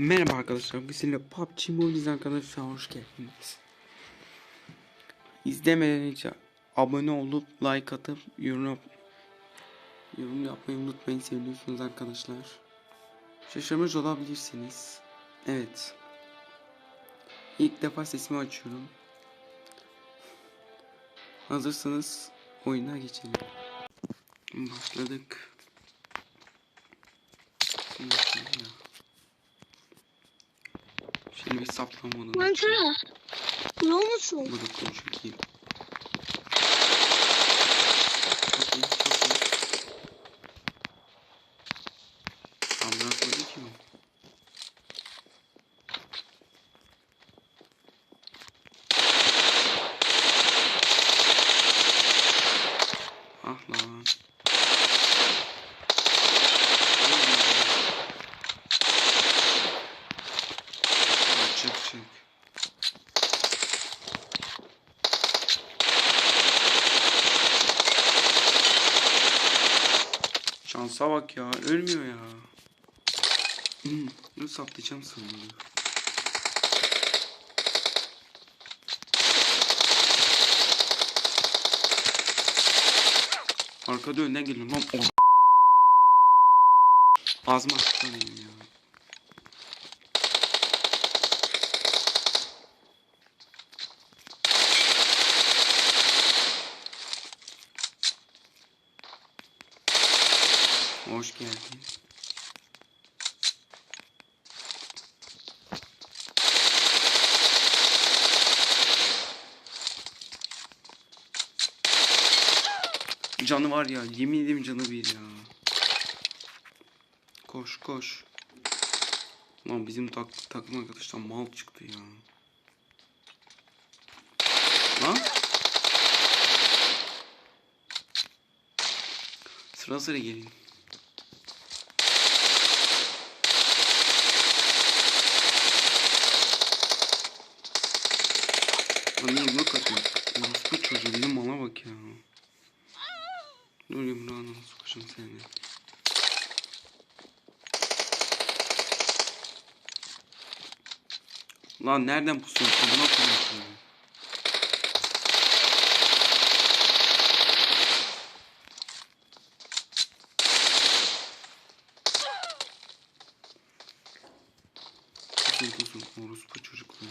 Merhaba arkadaşlar, bugün sizinle PUBG Mobile arkadaşlar hoş geldiniz. İzlemeden önce abone olup like atıp yorum yorum yapmayı unutmayın seviyorsunuz arkadaşlar. Şaşırmış olabilirsiniz. Evet. İlk defa sesimi açıyorum. Hazırsanız oyuna geçelim. Başladık. Şimdi bir saplamadım. Mantra. Biliyor musun? Burada çok iyi. Çok Çık çık. Şansa bak ya. Ölmüyor ya. Nasıl saplayacağım sanırım. Arkada önden geliyorum lan. Ağzıma açıklanayım ya. Hoş geldin. Canı var ya, yemin ederim canı bir ya. Koş koş. Lan bizim tak takım arkadaşlar mal çıktı ya. Lan. Sıra sıra gelin. Lan ne yumruk atmak. Orospu çocuğu bizim mala bak ya. Dur yumruğuna sokacağım seni. Lan nereden pusuyorsun? Kabına koyuyorsun. Pusun pusun orospu çocuklar.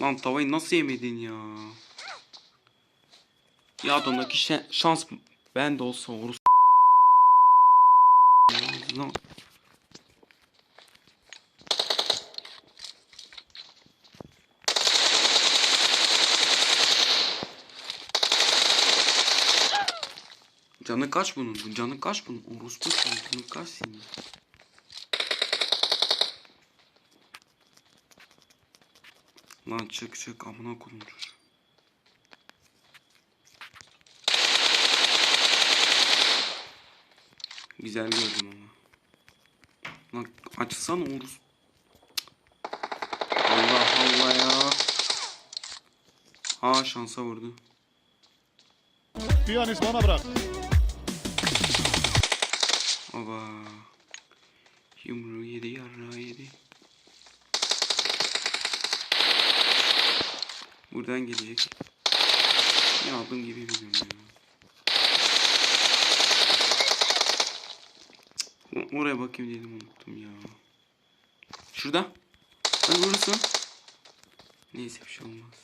Lan tavayı nasıl yemedin ya? Ya adamdaki şa- şans ben de olsa. Lan. Canı kaç bunun? Bu Canı kaç bunun? Orospu canı kaç senin? Lan çık çık amına koyayım çocuğu. Güzel gördüm ama. Lan açsana Oruz. Allah Allah ya. Ha şansa vurdu. Piyanist bana bırak. Baba. Yumruğu yedi yarrağı yedi. Buradan gelecek. Ne aldım gibi. O- Oraya bakayım dedim unuttum ya. Şurada. Lan burası. Neyse bir şey olmaz.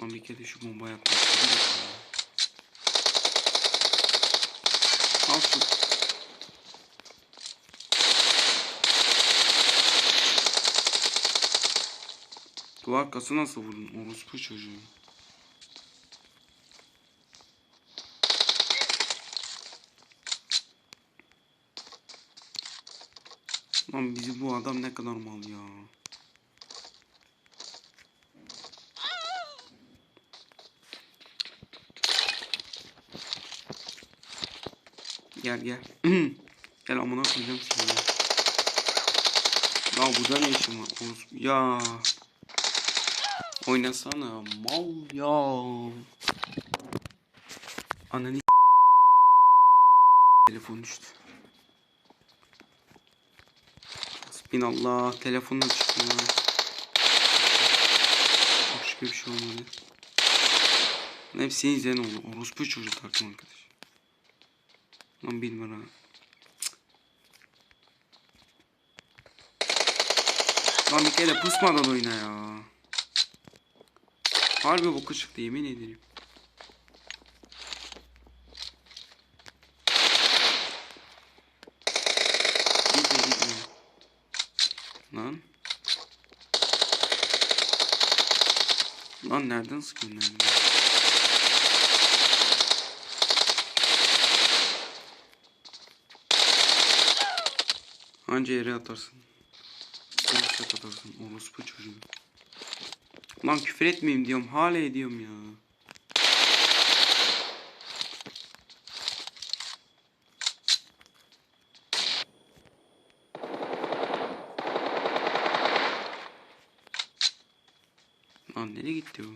Lan bir kere şu bombayı atmak istedim ya. Al şu. Arkası nasıl vurdun? Orospu çocuğu. Lan bizi bu adam ne kadar mal ya. Gel gel. gel amına koyacağım seni. ya. Burada ne işin var? Ya. Oynasana mal ya. Ananı Telefon düştü. Hasbinallah telefon da çıktı ya. Şükür bir şey olmadı. Hepsini izleyen oldu. Orospu çocuğu takım arkadaş. Lan numara. Cık. Lan bir kere pusmadan oyna ya. Harbi boku çıktı yemin ederim. Lan. Lan nereden sıkıyorsun nereden? Anca yere atarsın. Orospu atarsın. Orospu çocuğu. Lan küfür etmeyeyim diyorum. Hala ediyorum ya. Lan nereye gitti o?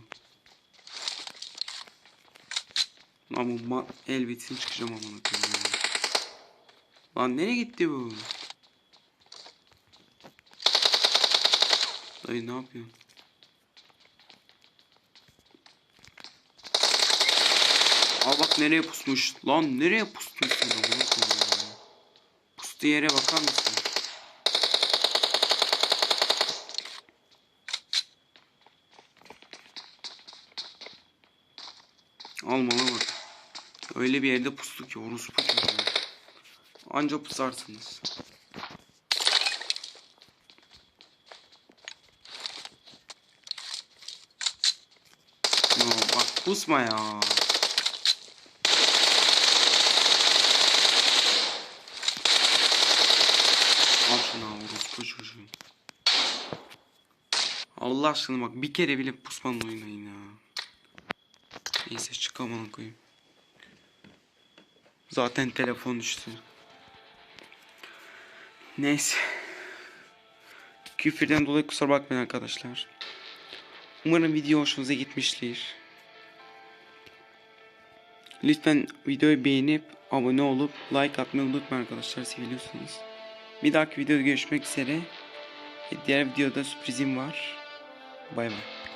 Lan bu el bitsin çıkacağım ya. Lan nereye gitti bu? Dayı ne yapıyorsun? Al bak nereye pusmuş. Lan nereye pustun sen amına koyayım ya. Pustu yere bakar mısın? Al mala bak. Öyle bir yerde pustu ki orospu çocuğu. Anca pusarsınız. No, bak pusma ya. Al şunu al, orospu çocuğu. Allah aşkına bak bir kere bile pusmanla oynayın ya. Neyse çıkamam koyayım. Zaten telefon düştü. Neyse. Küfürden dolayı kusura bakmayın arkadaşlar. Umarım video hoşunuza gitmiştir. Lütfen videoyu beğenip abone olup like atmayı unutmayın arkadaşlar seviyorsunuz. Bir dahaki videoda görüşmek üzere. Diğer videoda sürprizim var. Bye bye.